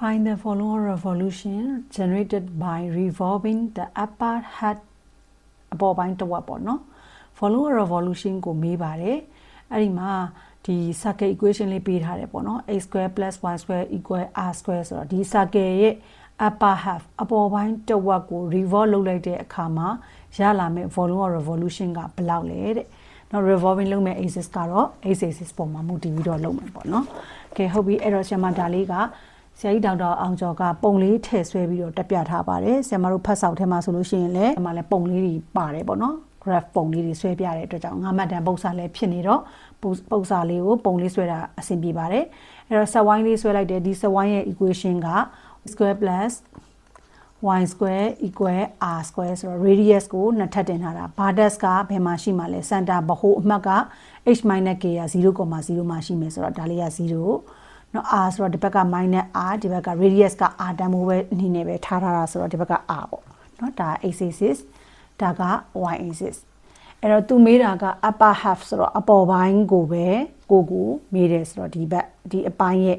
Find the following revolution generated by revolving the upper hat အပေါ်ပိုင်းတစ်ဝက်ပေါ့နော် following revolution ကိုမေးပါတယ်အဲ့ဒီမှာဒီ circle equation လေးပေးထားတယ်ပေါ့နော် x square plus y square equal r square ဆိုတော့ဒီ circle ရဲ့ upper half အပေါ်ပိုင်းတစ်ဝက်ကို revolve လုပ်လိုက်တဲ့အခါမှာရလာမယ့် volume of revolution ကဘယ်လောက်လဲတဲ့နော် revolving လုပ်မဲ့ axis ကတော့ x axis ပုံမှာမူတည်ပြီးတော့လုပ်မယ်ပေါ့နော်။ Okay ဟုတ်ပြီအဲ့တော့ဆရာမဒါလေးက ဆရာကြီးဒေါက်တာအောင်ကျော်ကပုံလေးထည့်ဆွဲပြီးတော့တက်ပြထားပါတယ်ဆရာမတို့ဖတ်ဆောင်ထဲမှာဆိုလို့ရှိရင်လည်းဒီမှာလည်းပုံလေးတွေပါတယ်ပေါ့နော် graph ပုံလေးတွေဆွဲပြတဲ့အတွက်ကြောင့်ငါးမှတ်တန်ပုံစံလည်းဖြစ်နေတော့ပုံစံလေးကိုပုံလေးဆွဲတာအဆင်ပြေပါတယ်အဲ့တော့ဆက်ဝိုင်းလေးဆွဲလိုက်တယ်ဒီဆက်ဝိုင်းရဲ့ equation က square plus y square equal r square ဆိုတော့ radius ကိုနှစ်ထပ်တင်ထားတာ vertex ကဘယ်မှာရှိမှလဲ center ဘဟုအမှတ်က h minus k က0.0မှာရှိမယ်ဆိုတော့ဒါလေးက0 နော် r ဆိုတော့ဒီဘက်က minus r ဒီဘက်က radius က r တန်ဖိုးပဲအနေနဲ့ပဲထားထားတာဆိုတော့ဒီဘက်က r ပေါ့နော်ဒါ x axis ဒါက y axis အဲ့တော့သူမေးတာက upper half ဆိုတော့အပေါ်ပိုင်းကိုပဲကိုကိုမေးတယ်ဆိုတော့ဒီဘက်ဒီအပိုင်းရဲ့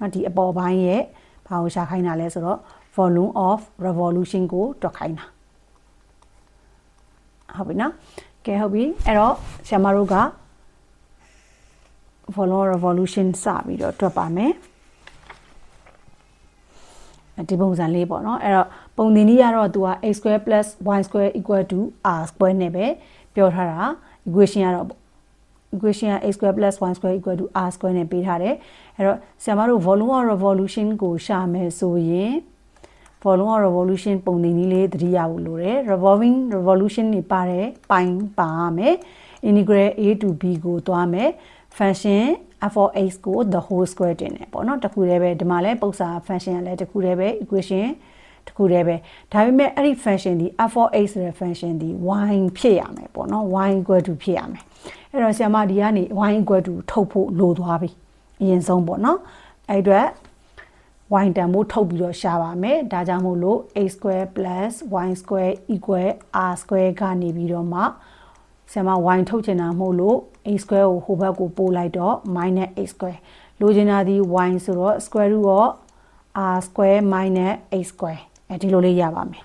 နော်ဒီအပေါ်ပိုင်းရဲ့ဘာကိုရှာခိုင်းတာလဲဆိုတော့ volume of revolution ကိုတွက်ခိုင်းတာဟုတ်ပြီနော်ကဲဟုတ်ပြီအဲ့တော့ဆရာမတို့က volume revolution စပြီးတော့တွက်ပါမယ်ဒီပုံစံလေးပေါ့နော်အဲ့တော့ပုံသင်နည်းကတော့သူက x square plus y square equal to r square နဲ့ပဲပြောထားတာ equation ကတော့ equation က x square plus y square equal to r square နဲ့ပေးထားတယ်အဲ့တော့ဆရာမတို့ volume of revolution ကိုရှာမယ်ဆိုရင် volume of revolution ပုံသင်နည်းလေးသတိရဖို့လိုတယ် revolving revolution တွေပါတဲ့ပိုင်းပါရမယ် integral a to b ကိုသွားမယ် function f of x ကို the whole square တင်တယ်ပေါ့နော်တခုတည်းပဲဒီမှာလဲပုံစံ function လည်းတခုတည်းပဲ equation တခုတည်းပဲဒါပေမဲ့အဲ့ဒီ function ဒီ f of x ဆိုတဲ့ function ဒီ y ဖြစ်ရမယ်ပေါ့နော် y equal to ဖြစ်ရမယ်အဲ့တော့ဆရာမဒီကနေ y equal to ထုတ်ဖို့လိုသွားပြီအရင်ဆုံးပေါ့နော်အဲ့အတွက် y တန်ဖိုးထုတ်ပြီးတော့ရှာပါမယ်ဒါကြောင့်မို့လို့ a square plus y square equal r square ကနေပြီးတော့မှ ဆရာမ y ထုတ်ချင်တာမဟုတ်လို့ a square ကိုဟိုဘက်ကိုပို့လိုက်တော့ minus a square လိုချင်တာဒီ y ဆိုတော့ square root of r square minus a square အဲဒီလိုလေးရပါမယ်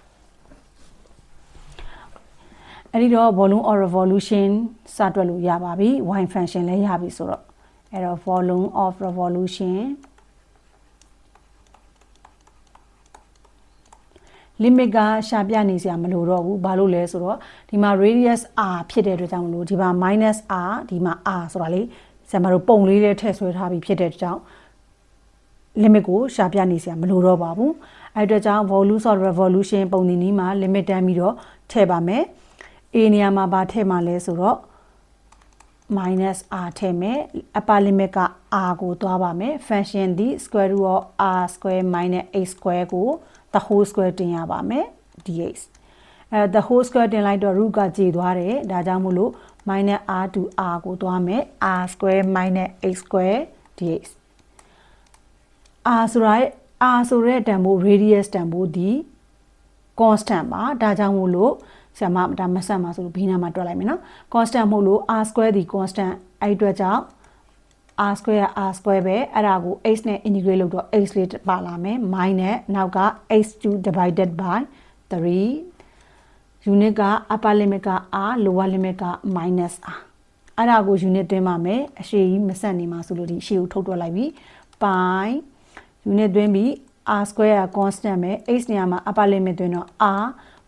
အဲ့ဒီတော့ volume of revolution စတွက်လို့ရပါပြီ y function လည်းရပြီဆိုတော့အဲ့တော့ volume of revolution limit ကရှာပြနေစရာမလိုတော့ဘူးဘာလို့လဲဆိုတော့ဒီမှာ radius r ဖြစ်တဲ့အတွက်ကြောင့်မလို့ဒီမှာ minus r ဒီမှာ r ဆိုတာလေဆရာမတို့ပုံလေးလေးထည့်ဆွဲထားပြီးဖြစ်တဲ့အတွက်ကြောင့် limit ကိုရှာပြနေစရာမလိုတော့ပါဘူးအဲအတွက်ကြောင့် volume of revolution ပုံသင်နည်းမှာ limit တန်းပြီးတော့ထည့်ပါမယ် a နေရာမှာဘာထည့်မှာလဲဆိုတော့ minus r ထည့်မယ် upper limit က r ကိုသွားပါမယ် function ဒီ square root of r square minus a square ကို the whole square တင်ရပါမယ် dx အဲ the whole square တင်လိုက်တော့ root ကကြေသွားတယ်ဒါကြောင့်မို့လို့ minus r to r ကိုသွားမယ် r square minus a square dx r ဆိုတာ r ဆိုတဲ့တန်ဖိုး radius တန်ဖိုးဒီ constant ပါဒါကြောင့်မို့လို့ဆရာမဒါမဆက်မှာဆိုလို့ဘီနာမှာတွက်လိုက်မယ်နော် constant မဟုတ်လို့ r square ဒီ constant အဲ့အတွက်ကြောင့် r square r square ပဲအဲ့ဒါကို h နဲ့ integrate လုပ်တော့ h လေးပါလာမယ် minus နောက်က h2 divided by 3 unit က upper limit က r lower limit က minus r အဲ့ဒါကို unit သွင်းပါမယ်အရှိကြီးမဆက်နေမှာဆိုလို့ဒီအရှိကိုထုတ်တွက်လိုက်ပြီ pi unit သွင်းပြီး r square က constant ပဲ h နေရာမှာ upper limit သွင်းတော့ r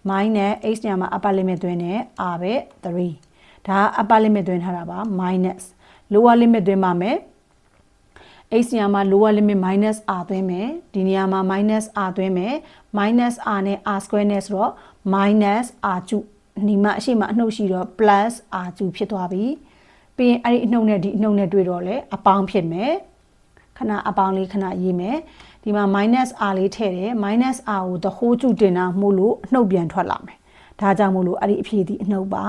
minus h နေရာမှာ upper limit သွင်းတယ် r ပဲ3ဒါ upper limit သွင်းထားတာပါ minus lower limit သွင်းပါမယ် h နေရာမှာ lower limit minus r သွင်းမယ်ဒီနေရာမှာ minus r သွင်းမယ် minus r နဲ့ r square နဲ့ဆိုတော့ minus r ကျုဒီမှာအရှိမအနှုတ်ရှိတော့ plus r ကျုဖြစ်သွားပြီပြီးရင်အဲ့ဒီအနှုတ်နဲ့ဒီအနှုတ်နဲ့တွေ့တော့လေအပေါင်းဖြစ်မယ်ခဏအပေါင်းလေးခဏရေးမယ်ဒီမှာ minus r လေးထည့်တယ် minus r ကို the whole ကျုတင်တာမို့လို့အနှုတ်ပြန်ထွက်လာမယ်ဒါကြောင့်မို့လို့အဲ့ဒီအဖြေဒီအနှုတ်ပါ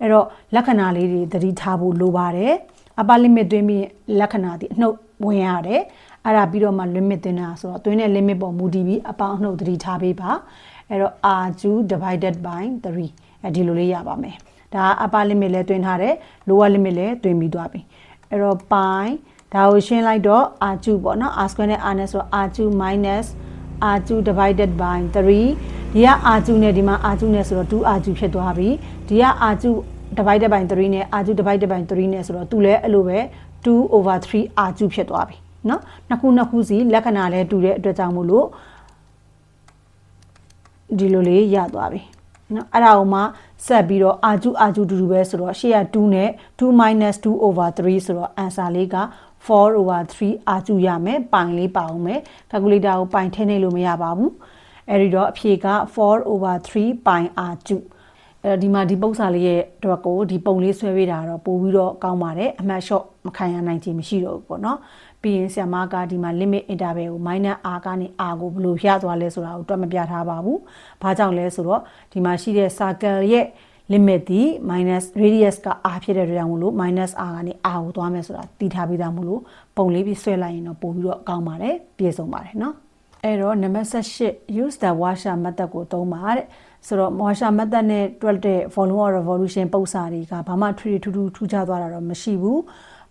အဲ့တော့လက္ခဏာလေးတွေသတိထားဖို့လိုပါတယ် upper limit သွင်းပြီးလက္ခဏာဒီအနှုတ်ဝင်ရတယ်အဲ့ဒါပြီးတော့မှ limit သွင်းတာဆိုတော့သွင်းတဲ့ limit ပေါ်မူတည်ပြီးအပေါင်းအနှုတ်သတိထားပေးပါအဲ့တော့ r2 divided by 3အဲဒီလိုလေးရပါမယ်ဒါ upper limit လဲသွင်းထားတယ် lower limit လဲသွင်းပြီးသွားပြီအဲ့တော့ pi ဒါကိုရှင်းလိုက်တော့ r2 ပေါ့နော် r square နဲ့ r နဲ့ဆိုတော့ r2 minus r2 divided by 3ဒီက r2 နဲ့ဒီမှာ r2 နဲ့ဆိုတော့ 2r2 ဖြစ်သွားပြီဒီက r2 divided by 3နဲ့ r2 divided by 3နဲ့ဆိုတော့သူလည်းအဲ့လိုပဲ2 over 3 r2 ဖြစ်သွားပြီเนาะနှစ်ခုနှစ်ခုစီလက္ခဏာလည်းတူတဲ့အတွက်ကြောင့်မို့လို့ဒီလိုလေးရသွားပြီเนาะအဲ့ဒါကိုမှဆက်ပြီးတော့ r2 r2 တူတူပဲဆိုတော့ရှေ့က2နဲ့2 2 over 3ဆိုတော့ answer လေးက4 over 3 r2 ရမယ်ပိုင်လေးပါအောင်မယ် calculator ကိုပိုင်ထည့်နေလို့မရပါဘူးအဲ့ဒီတော့အဖြေက4 over 3ပိုင် r2 အဲဒီမှာဒီပုံစံလေးရဲ့အတွက်ကိုဒီပုံလေးဆွဲပေးတာတော့ပို့ပြီးတော့ကောင်းပါတယ်အမှတ်လျှော့မခံရနိုင်ခြင်းမရှိတော့ဘူးပေါ့နော်ပြီးရင်ဆရာမကဒီမှာ limit interval ကို minus r ကနေ r ကိုဘယ်လိုရသွားလဲဆိုတာကိုတွက်မပြထားပါဘူး။ဘာကြောင့်လဲဆိုတော့ဒီမှာရှိတဲ့ circle ရဲ့ limit ဒီ minus radius က r ဖြစ်တဲ့အတွက်ကြောင့်မလို့ minus r ကနေ r ကိုသွားမယ်ဆိုတာတည်ထားပြီးသားမို့လို့ပုံလေးပြီးဆွဲလိုက်ရင်တော့ပို့ပြီးတော့ကောင်းပါတယ်ပြည့်စုံပါတယ်နော်။အဲ့တော့ number 18 use the washer method ကိုသုံးပါတဲ့ ဆိုတော့ washer method နဲ့တွက်တဲ့ volume of revolution ပုံစံတွေကဘာမှထူထူထူထူးခြားသွားတာတော့မရှိဘူး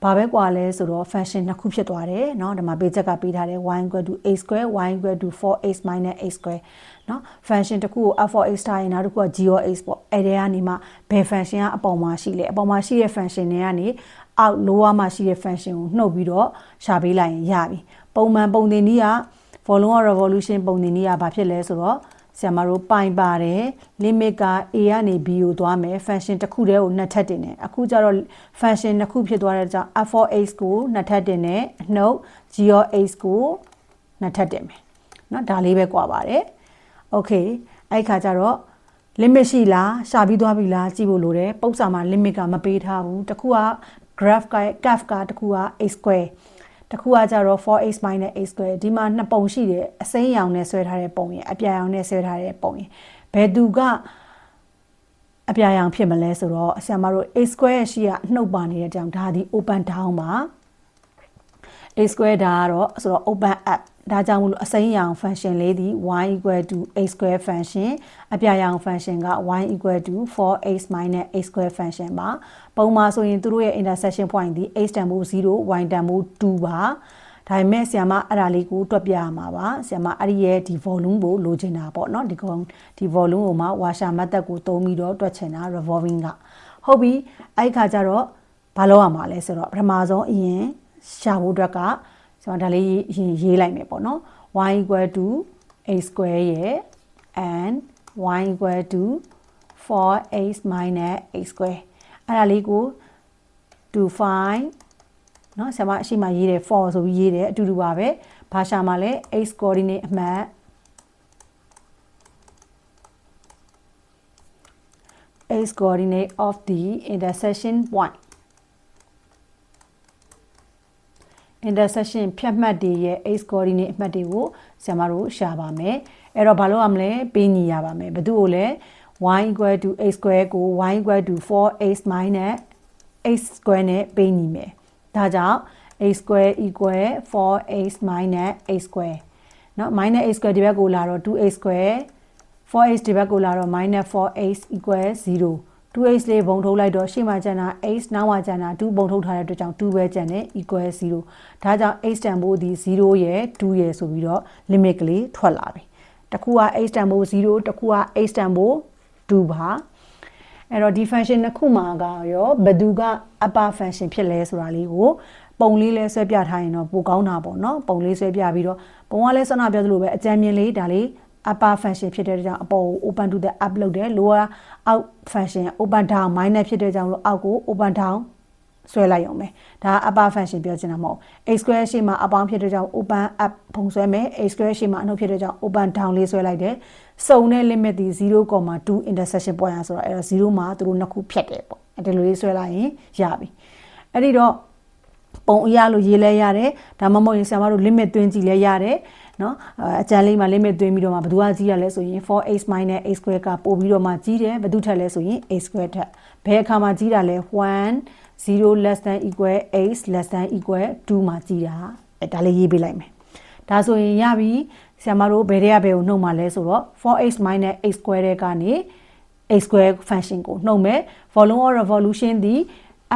ဘာပဲကွာလဲဆိုတော့ function နှစ်ခုဖြစ်သွားတယ်เนาะဒီမှာ page ကပေးထားတယ် y equal to a square y equal to 4x minus a square เนาะ function တစ်ခုကို f of x ထားရင်နောက်တစ်ခုက g of x ပေါ့အဲ့ဒီကနေမှဘယ် function ကအပေါ်မှာရှိလဲအပေါ်မှာရှိတဲ့ function တွေကနေအောက် lower မှာရှိတဲ့ function ကိုနှုတ်ပြီးတော့ရှာပေးလိုက်ရင်ရပြီပုံမှန်ပုံသင်နည်းက volume of revolution ပုံသင်နည်းကဘာဖြစ်လဲဆိုတော့ ဆရာမတို့ပိုင်ပါတယ် limit က a ကနေ b ကိုသွားမယ် function တစ်ခုတည်းကိုနှစ်ထပ်တင်တယ်အခုကျတော့ function နှစ်ခုဖြစ်သွားတဲ့ကြောင့် f of x ကိုနှစ်ထပ်တင်တယ်အနှုတ် g of x ကိုနှစ်ထပ်တင်မယ်เนาะဒါလေးပဲကွာပါတယ် okay အဲ့ခါကျတော့ limit ရှိလားရှာပြီးသွားပြီလားကြည့်ဖို့လိုတယ်ပု္ပ္ပာမှာ limit ကမပေးထားဘူးတခုက graph က graph ကတခုက x square တခုကကြတော့ 4x minus a square ဒီမှာနှစ်ပုံရှိတယ်အစိမ်းရောင်နဲ့ဆွဲထားတဲ့ပုံရယ်အပြာရောင်နဲ့ဆွဲထားတဲ့ပုံရယ်ဘယ်သူကအပြာရောင်ဖြစ်မလဲဆိုတော့ဆရာမတို့ a square ရှိရနှုတ်ပါနေတဲ့ကြောင့်ဒါဒီ open down ပါ a square ဒါကတော့ဆိုတော့ open up ဒါကြောင့်မလို့အစိမ်းရောင် function လေးဒီ y equal to a square function အပြာရောင် function က y equal to 4x minus a square function ပါပုံမှာဆိုရင်သူတို့ရဲ့ intersection point ဒီ x တန်ဖိုး0 y တန်ဖိုး2ပါဒါပေမဲ့ဆရာမအဲ့ဒါလေးကိုတွက်ပြရမှာပါဆရာမအဲ့ဒီရဲ့ဒီ volume ကိုလိုချင်တာပေါ့နော်ဒီကောင်ဒီ volume ကိုမှ washer method ကိုသုံးပြီးတော့တွက်ချင်တာ revolving ကဟုတ်ပြီအဲ့ခါကျတော့ဘာလုပ်ရမှာလဲဆိုတော့ပထမဆုံးအရင်ရှာဖို့အတွက်က ကျွန်တော်ဒါလေးရင်ရေးလိုက်မယ်ပေါ့နော် y equal to a square ရဲ့ and y equal to 4x minus a square အဲ့ဒါလေးကို to find เนาะဆရာမအရှိမရေးတယ် for ဆိုပြီးရေးတယ်အတူတူပါပဲဘာရှာမှာလဲ x coordinate အမှတ် x coordinate of the intersection point intersection ဖြတ်မှတ်တွေရဲ့ x coordinate အမှတ်တွေကိုဆရာမတို့ရှာပါမယ်အဲ့တော့ဘာလို့ရမလဲပေးညီရပါမယ်ဘယ်သူ့ကိုလဲ y equal to x square ကို y equal to 4x minus x square နဲ့ပေးညီမယ်ဒါကြောင့် x square equal 4x minus x square เนาะ minus x square ဒီဘက်ကိုလာတော့ 2x square 4x ဒီဘက်ကိုလာတော့ minus 4x equal 0 2x လေးဘုံထုတ်လိုက်တော့ရှေ့မှာကျန်တာ x နောက်မှာကျန်တာ2ဘုံထုတ်ထားတဲ့အတွက်ကြောင့်2ပဲကျန်တယ် equal 0ဒါကြောင့် x တန်ဖိုးဒီ0ရဲ့2ရဲ့ဆိုပြီးတော့ limit ကလေးထွက်လာပြီတခုက x တန်ဖိုး0တခုက x တန်ဖိုး2ပါအဲ့တော့ဒီ function နှစ်ခုမှာကရောဘယ်သူက upper function ဖြစ်လဲဆိုတာလေးကိုပုံလေးလဲဆွဲပြထားရင်တော့ပိုကောင်းတာပေါ့နော်ပုံလေးဆွဲပြပြီးတော့ပုံကလဲဆွမ်းနာပြောသလိုပဲအကြမ်းမြင်လေးဒါလေး upper function ဖြစ်တဲ့ကြောင့်အပေါ်ကို open to the up လုပ်တယ် lower out function open down minus ဖြစ်တဲ့ကြောင့်လို့အောက်ကို open down ဆွဲလိုက်ရုံပဲဒါ upper function ပြောချင်တာမဟုတ် x square ရှိမှအပေါင်းဖြစ်တဲ့ကြောင့် open up ပုံဆွဲမယ် x square ရှိမှအနှုတ်ဖြစ်တဲ့ကြောင့် open down လေးဆွဲလိုက်တယ်စုံတဲ့ limit ဒီ0.2 intersection point อ่ะဆိုတော့အဲ့တော့0မှာသူတို့နှစ်ခုဖြတ်တယ်ပေါ့အဲ့ဒီလိုလေးဆွဲလိုက်ရင်ရပြီအဲ့ဒီတော့ပုံအရလို့ရေးလဲရတယ်ဒါမှမဟုတ်ရင်ဆရာမတို့ limit သွင်းကြည့်လဲရတယ် နော်အကြမ်းလေးမှာ limit သွင်းပြီးတော့မှဘယ်သူကကြီးရလဲဆိုရင် 4x နဲ့ x square ကပို့ပြီးတော့မှကြီးတယ်ဘယ်သူထက်လဲဆိုရင် x square ထက်ဘယ်အခါမှာကြီးတာလဲ1 0 less than equal x less than equal 2မှာကြီးတာအဲဒါလေးရေးပေးလိုက်မယ်ဒါဆိုရင်ရပြီဆရာမတို့ဘယ်တဲ့ကဘယ်ကိုနှုတ်မှာလဲဆိုတော့ 4x နဲ့ x square တဲ့ကနေ x square function ကိုနှုတ်မယ် volume of revolution သည်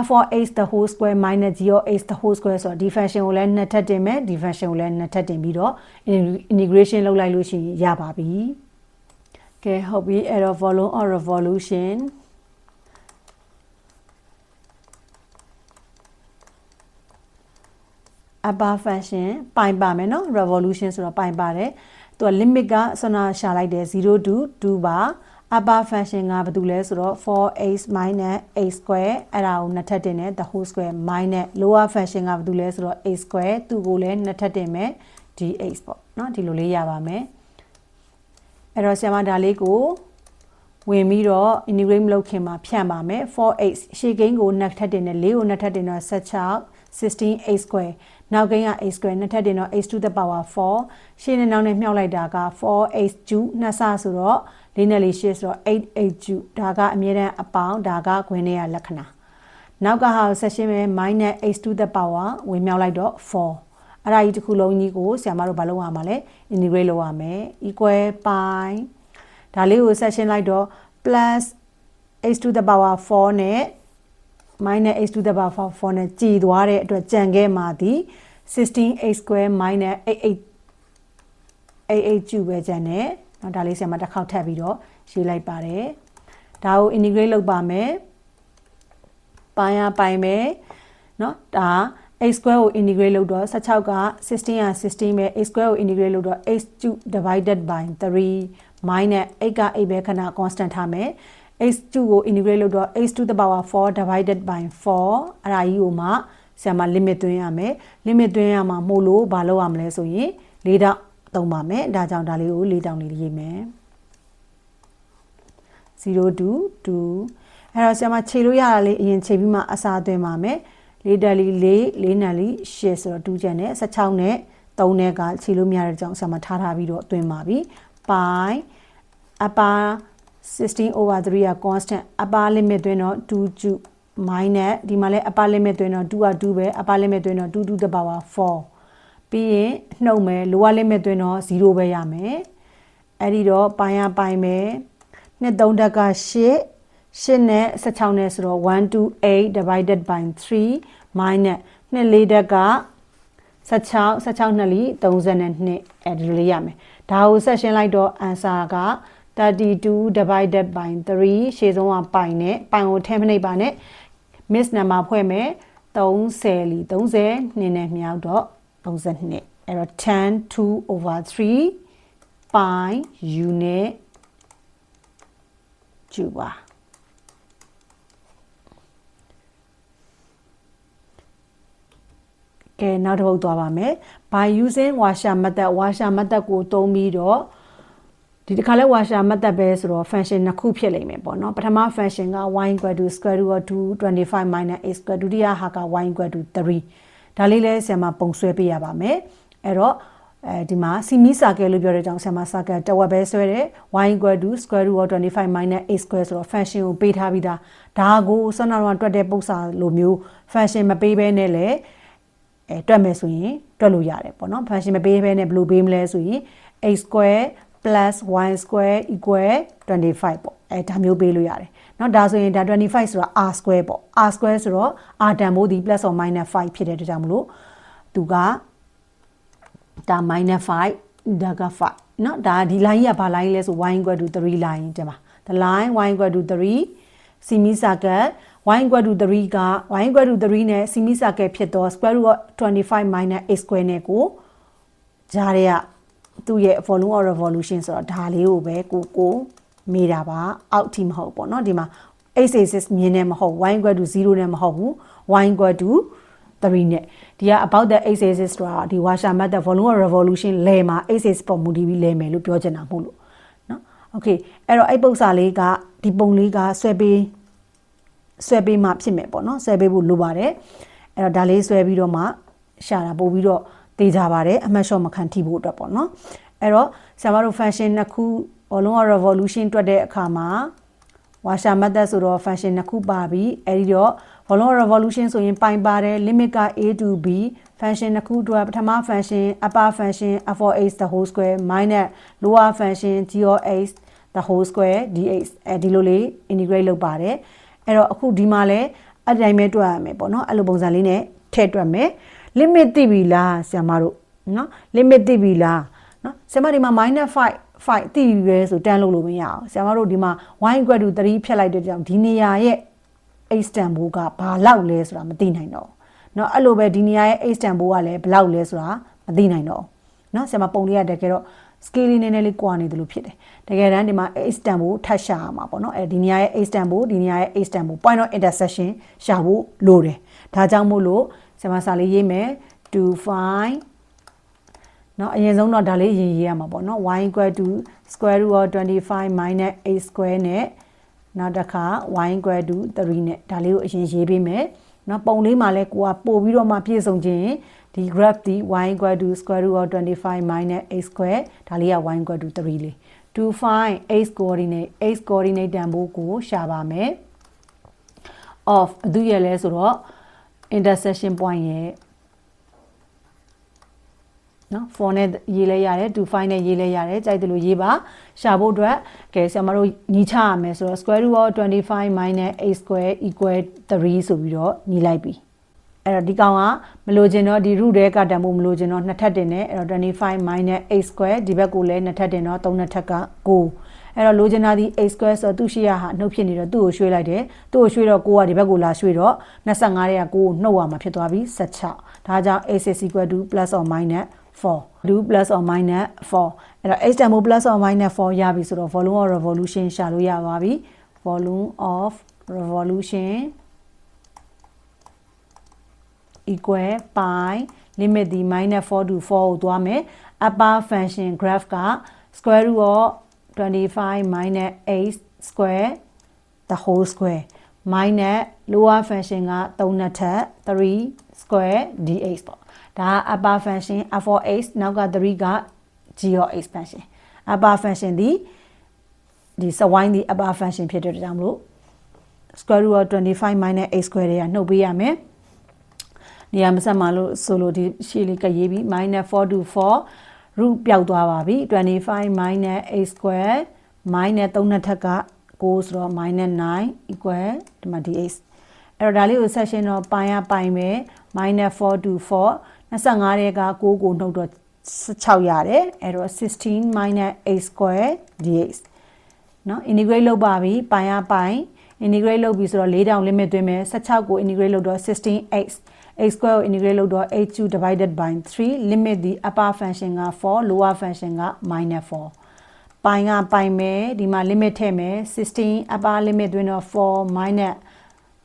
f of h the whole square minus g of h the whole square ဆိုတော့ဒီ function ကိုလည်းနှစ်ထပ်တင်မယ်ဒီ function ကိုလည်းနှစ်ထပ်တင်ပြီးတော့ integration လုပ်လိုက်လို့ရှိရင်ရပါပြီကဲဟုတ်ပြီအဲ့တော့ volume or revolution အပါ function ပိုင်ပါမယ်နော် revolution ဆိုတော့ပိုင်ပါတယ်သူက limit ကဆနာရှာလိုက်တယ်0 to 2ပါ upper function ကဘာတူလဲဆိုတော့ 4x minus a square အဲ့ဒါကိုနှစ်ထပ်တင်တယ် the whole square minus lower function ကဘာတူလဲဆိုတော့ a square သူ့ကိုလည်းနှစ်ထပ်တင်မယ် dx ပေါ့เนาะဒီလိုလေးရပါမယ်အဲ့တော့ဆရာမဒါလေးကိုဝင်ပြီးတော့ integrate မလုပ်ခင်မှာဖြန့်ပါမယ် 4x ရှေ့ကိန်းကိုနှစ်ထပ်တင်တယ်4ကိုနှစ်ထပ်တင်တော့16 16a square နောက်ကိန်းက a square နှစ်ထပ်တင်တော့ h to the power 4ရှေ့နဲ့နောက်နဲ့မြှောက်လိုက်တာက 4h နှစ်ဆဆိုတော့ လေးနဲ့လေးရှေ့ဆိုတော့ 8h ဒါကအမြဲတမ်းအပေါင်းဒါကခွင်းရဲ့လက္ခဏာနောက်ကဟာဆက်ရှင်းမဲ့ minus h to the power ဝင်မြောက်လိုက်တော့4အဲ့ဒါကြီးတစ်ခုလုံးကြီးကိုဆရာမတို့ဘာလုပ်ရမှာလဲ integrate လုပ်ရမယ် equal pi ဒါလေးကိုဆက်ရှင်းလိုက်တော့ plus h to the power 4နဲ့ minus h to the power 4နဲ့ကြည်သွားတဲ့အတွက်ကြံခဲ့မှာဒီ 16h square minus 88 88ကျူပဲကြံတယ် နော်ဒါလေးဆီမှာတစ်ခေါက်ထပ်ပြီးတော့ရေးလိုက်ပါတယ်ဒါကို integrate လုပ်ပါမယ်ပိုင်းရပိုင်းမယ်နော်ဒါ a square ကို integrate လုပ်တော့16က16ရ16ပဲ a square ကို integrate လုပ်တော့ h2 divided by 3 minus 8က8ပဲခဏ constant ထားမယ် h2 ကို integrate လုပ်တော့ h2 the power 4 divided by 4အဲ့ဒါကြီးကိုမှဆရာမ limit သွင်းရမယ် limit သွင်းရမှာမို့လို့မလုပ်ရမလဲဆိုရင်၄တော့ သုံးပါမယ်ဒါကြောင့်ဒါလေးကို၄တောင်လေးရေးမယ်0 to 2အဲ့တော့ဆရာမခြေလို့ရတာလေးအရင်ခြေပြီးမှအစားသွင်းပါမယ်၄တက်လီ၄၄နံလီ8ဆိုတော့2ကျန်နဲ့16နဲ့3နဲ့ကခြေလို့မရတဲ့ကြောင့်ဆရာမထားထားပြီးတော့သွင်းပါပြီပိုင်းအပါ16 over 3က constant upper limit သွင်းတော့2 2 minus ဒီမှာလဲ upper limit သွင်းတော့2က2ပဲ upper limit သွင်းတော့2 to the power 4 ပြီးရင်နှုတ်မယ် lower limit သွင်းတော့0ပဲရမယ်အဲ့ဒီတော့ပိုင်းရပိုင်းမယ်နှစ်3တက်က8 8နဲ့16နဲ့ဆိုတော့128 divided by 3 minus နှစ်4တက်က16 16နှစ်လီ32အဲ့ဒီလိုလေးရမယ်ဒါကိုဆက်ရှင်းလိုက်တော့ answer က32 divided by 3ရှေ့ဆုံးကပိုင်နဲ့ပိုင်ကိုထဲမနှိပ်ပါနဲ့ miss number ဖွဲ့မယ်30လီ30နင်းနဲ့မြောက်တော့ 32အဲ့တော့10 2 over 3 pi unit ကျူပါကဲနောက်တစ်ပုဒ်သွားပါမယ် by using washer method washer method ကိုသုံးပြီးတော့ဒီတစ်ခါလဲ washer method ပဲဆိုတော့ function နှစ်ခုဖြစ်လိမ့်မယ်ပေါ့နော်ပထမ function က y equal to square root of 2 25 minus a square ဒုတိယဟာက y equal to 3 ဒါလေးလဲဆရာမပုံဆွဲပေးရပါမယ်အဲ့တော့အဲဒီမှာစီမီစာကဲလို့ပြောတဲ့အကြောင်းဆရာမစာကဲတဝက်ပဲဆွဲတယ် y equal to square root of 25 minus a square ဆိုတော့ function ကိုပေးထားပြီးသားဒါကိုစနတော့တွက်တဲ့ပုံစံလိုမျိုး function မပေးဘဲနဲ့လေအဲတွက်မယ်ဆိုရင်တွက်လို့ရတယ်ပေါ့နော် function မပေးဘဲနဲ့ဘယ်လိုပေးမလဲဆိုရင် a square plus y square equal 25ပေါ့အဲဒါမျိုးပေးလို့ရတယ်เนาะဒါဆိုရင်ဒါ25ဆိုတာ r square ပေါ့ r square ဆိုတော့ r တန်ဖိုးဒီ plus or minus 5ဖြစ်တဲ့အတွက်ကြောင့်မလို့သူကဒါ minus 5ဒါက5เนาะဒါဒီ line ကြီးကဘာ line လဲဆို y equal to 3 line တင်ပါ the line y equal to 3 semi circle y equal to 3က y equal to 3နဲ့ semi circle ဖြစ်တော့ square root of 25 minus a square နဲ့ကိုဂျားတွေက သူ့ရဲ့ volume or revolution ဆိုတော့ဒါလေးကိုပဲကိုကိုမေးတာပါအောက်ထိမဟုတ်ပေါ့နော်ဒီမှာ x axis မြင်နေမဟုတ် y equal to 0နဲ့မဟုတ်ဘူး y equal to 3နဲ့ဒီက about the x axis ဆိုတာဒီ washer method volume or revolution လဲမှာ x axis ပေါ်မူတည်ပြီးလဲမယ်လို့ပြောချင်တာမဟုတ်လို့နော် okay အဲ့တော့အဲ့ပုံစံလေးကဒီပုံလေးကဆွဲပေးဆွဲပေးမှဖြစ်မယ်ပေါ့နော်ဆွဲပေးဖို့လိုပါတယ်အဲ့တော့ဒါလေးဆွဲပြီးတော့မှရှာတာပို့ပြီးတော့ တေးကြပါတယ်အမှတ်လျှော့မခံထိဖို့အတွက်ပေါ့နော်အဲ့တော့ဆရာမတို့ function နှစ်ခုဘောလုံးက revolution တွက်တဲ့အခါမှာ washer method ဆိုတော့ function နှစ်ခုပါပြီအဲ့ဒီတော့ volume revolution ဆိုရင်ပိုင်ပါတယ် limit က a to b function နှစ်ခုအတွက်ပထမ function upper function f of h the whole square minus lower function g of h the whole square dx အဲဒီလိုလေး integrate လုပ်ပါတယ်အဲ့တော့အခုဒီမှာလဲအဲ့ဒီတိုင်းပဲတွက်ရမယ်ပေါ့နော်အဲ့လိုပုံစံလေးနဲ့ထည့်တွက်မယ် limit သိပြီလားဆရာမတို့နော် limit သိပြီလားနော်ဆရာမဒီမှာ -5 5သိပြီပဲဆိုတန်းလို့လို့မရအောင်ဆရာမတို့ဒီမှာ y equal to 3ဖြတ်လိုက်တဲ့ကြောင့်ဒီနေရာရဲ့ h တန်ဖိုးကဘာလောက်လဲဆိုတာမသိနိုင်တော့ဘူးเนาะအဲ့လိုပဲဒီနေရာရဲ့ h တန်ဖိုးကလည်းဘယ်လောက်လဲဆိုတာမသိနိုင်တော့ဘူးเนาะဆရာမပုံလေးရတကယ်တော့ scale လေးနည်းနည်းလေးကွာနေတယ်လို့ဖြစ်တယ်တကယ်တမ်းဒီမှာ h တန်ဖိုးထပ်ရှာရမှာပေါ့เนาะအဲဒီနေရာရဲ့ h တန်ဖိုးဒီနေရာရဲ့ h တန်ဖိုး point of intersection ရှာဖို့လိုတယ်ဒါကြောင့်မို့လို့ ဆရာမစာလေးရေးမယ်2 5เนาะအရင်ဆုံးတော့ဒါလေးရေးရေးရမှာပေါ့เนาะ y equal to square root of 25 minus 8 square နဲ့နောက်တစ်ခါ y equal to 3နဲ့ဒါလေးကိုအရင်ရေးပေးမယ်เนาะပုံလေးမှာလဲကိုကပို့ပြီးတော့မှပြည့်စုံခြင်းဒီ graph ဒီ y equal to square root of 25 minus 8 square ဒါလေးက y equal to 3လေး2 5 x coordinate x coordinate တန်ဖိုးကိုရှာပါမယ် of အသူရလဲဆိုတော့ intersection point ရဲ့နော် for နဲ့ရေးလဲရတယ်2 5နဲ့ရေးလဲရတယ်ကြိုက်တယ်လို့ရေးပါရှာဖို့အတွက်ကဲဆရာမတို့ညီချရမယ်ဆိုတော့ square root of 25 minus 8 square equal 3ဆိုပြီးတော့ညီလိုက်ပြီအဲ့တော့ဒီကောင်ကမလို့ခြင်းတော့ဒီ root တွေကတန်ဖို့မလို့ခြင်းတော့နှစ်ထပ်တင်တယ်အဲ့တော့25 minus 8 square ဒီဘက်ကိုလည်းနှစ်ထပ်တင်တော့3နှစ်ထပ်က9 အဲ့တော့လိုချင်တာဒီ a square ဆိုတော့သူ့ရှိရဟာနှုတ်ဖြစ်နေတော့သူ့ကိုရွှေ့လိုက်တယ်သူ့ကိုရွှေ့တော့9ကဒီဘက်ကိုလာရွှေ့တော့25ရဲ့9ကိုနှုတ်ရမှာဖြစ်သွားပြီ16ဒါကြောင့် a is equal to plus or minus 4 do plus or minus 4အဲ့တော့ h တန်ဖိုး plus or minus 4ရပြီဆိုတော့ volume of revolution ရှာလို့ရပါပြီ volume of revolution equal pi limit ဒီ minus 4 to 4ကိုသွားမယ် upper function graph က square root of 25 minus 8 square the whole square minus lower function က3နှစ်ထပ်3 square dx ပေါ့ဒါက upper function f of x နောက်က3က g of x function upper function ဒီဒီစဝိုင်းဒီ upper function ဖြစ်တဲ့ကြောင့်မလို့ square root of 25 minus x square တွေကနှုတ်ပေးရမယ်နေရာမဆက်မှလို့ဆိုလို့ဒီရှေ့လေးကရေးပြီး minus 4 to 4 root ပျောက်သွားပါပြီ25 minus x square minus 3နှစ်ထက်က6ဆိုတော့ minus 9 equal ဒီမှာ dx အဲ့တော့ဒါလေးကို section တော့ပိုင်းရပိုင်းပဲ minus 4 to 4 25တဲ့က6ကိုနှုတ်တော့16ရတယ်အဲ့တော့16 minus 8 square dx เนาะ integrate လုပ်ပါပြီပိုင်းရပိုင်း integrate လုပ်ပြီဆိုတော့4တောင် limit သွင်းမယ်16ကို integrate လုပ်တော့ 16x x square ကို integrate လုပ်တော့ h2 divided by 3 limit ဒီ upper function က4 lower function က minus 4ပိုင်းကပိုင်းမယ်ဒီမှာ limit ထည့်မယ်16 upper limit သွင်းတော့4 minus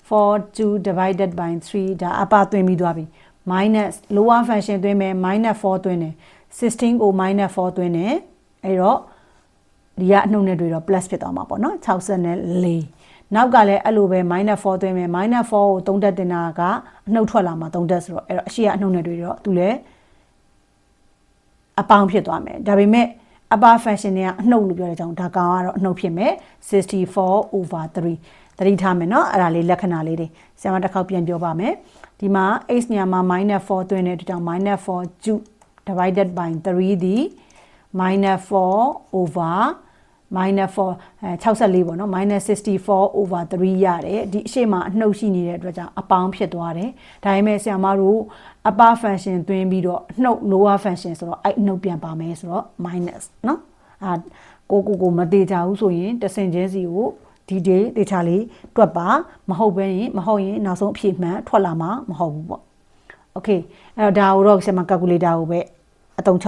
4 2 divided by 3ဒါ upper သွင်းပြီးသွားပြီ minus lower function သွင်းမယ် minus 4သွင်းတယ်16ကို minus 4သွင်းတယ်အဲ့တော့ဒီကအနှုတ်နဲ့တွေ့တော့ plus ဖြစ်သွားမှာပေါ့နော်64 နောက်ကလည်းအဲ့လိုပဲ minus 4သွင်းမယ် minus 4ကို3တက်တင်တာကအနှုတ်ထွက်လာမှာ3တက်ဆိုတော့အဲ့တော့အရှိကအနှုတ်နဲ့တွေ့တော့သူလည်းအပေါင်းဖြစ်သွားမယ်ဒါပေမဲ့ upper function တွေကအနှုတ်လို့ပြောတဲ့အကြောင်းဒါကောင်ကတော့အနှုတ်ဖြစ်မယ်64 over 3သတိထားမယ်เนาะအဲ့ဒါလေးလက္ခဏာလေးတွေဆရာမတစ်ခေါက်ပြန်ပြောပါမယ်ဒီမှာ x နေရာမှာ -4 သွင်းတဲ့အတွက်ကြောင့် -4 ကျု divided by 3ဒီ -4 over minus 4အဲ64ပေါ့နော် minus 64 over 3ရတယ်ဒီအရှိမအနှုတ်ရှိနေတဲ့အတွက်ကြောင့်အပေါင်းဖြစ်သွားတယ်ဒါပေမဲ့ဆရာမတို့ upper function သွင်းပြီးတော့နှုတ် lower function ဆိုတော့အဲ့နှုတ်ပြန်ပါမယ်ဆိုတော့ minus เนาะအာကိုကိုကိုမသေးကြဘူးဆိုရင်တဆင်ချင်းစီကိုဒီဒေးဒေချာလေးတွက်ပါမဟုတ်ဘဲရင်မဟုတ်ရင်နောက်ဆုံးအဖြေမှန်ထွက်လာမှာမဟုတ်ဘူးပေါ့โอเคအဲ့တော့ဒါကိုတော့ဆရာမ calculator ကိုပဲအသုံးချ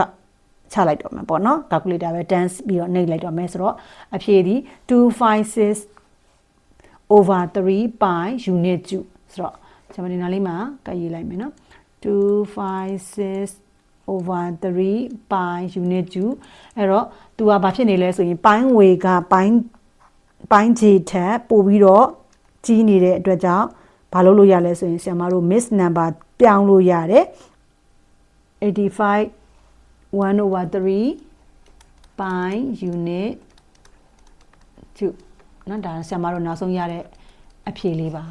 ချလိုက်တော့မှာပေါ့နော် calculator ပဲ dance ပြီးတော့နှိပ်လိုက်တော့မယ်ဆိုတော့အဖြေဒီ256 over 3 pi unit ကျဆိုတော့ကျွန်မဒီနားလေးမှာကရေးလိုက်မယ်နော်256 over 3 pi unit ကျအဲ့တော့ तू ကဘာဖြစ်နေလဲဆိုရင် ပိုင်းဝေကပိုင်းပိုင်းခြေထက်ပို့ပြီးတော့ကြီးနေတဲ့အတွက်ကြောင့်ဘာလုပ်လို့ရလဲဆိုရင်ဆရာမတို့ miss number ပြောင်းလို့ရတယ်85 1 over 3 pi unit 2เนาะဒါဆရာမတို့နောက်ဆုံးရတဲ့အဖြေလေးပါ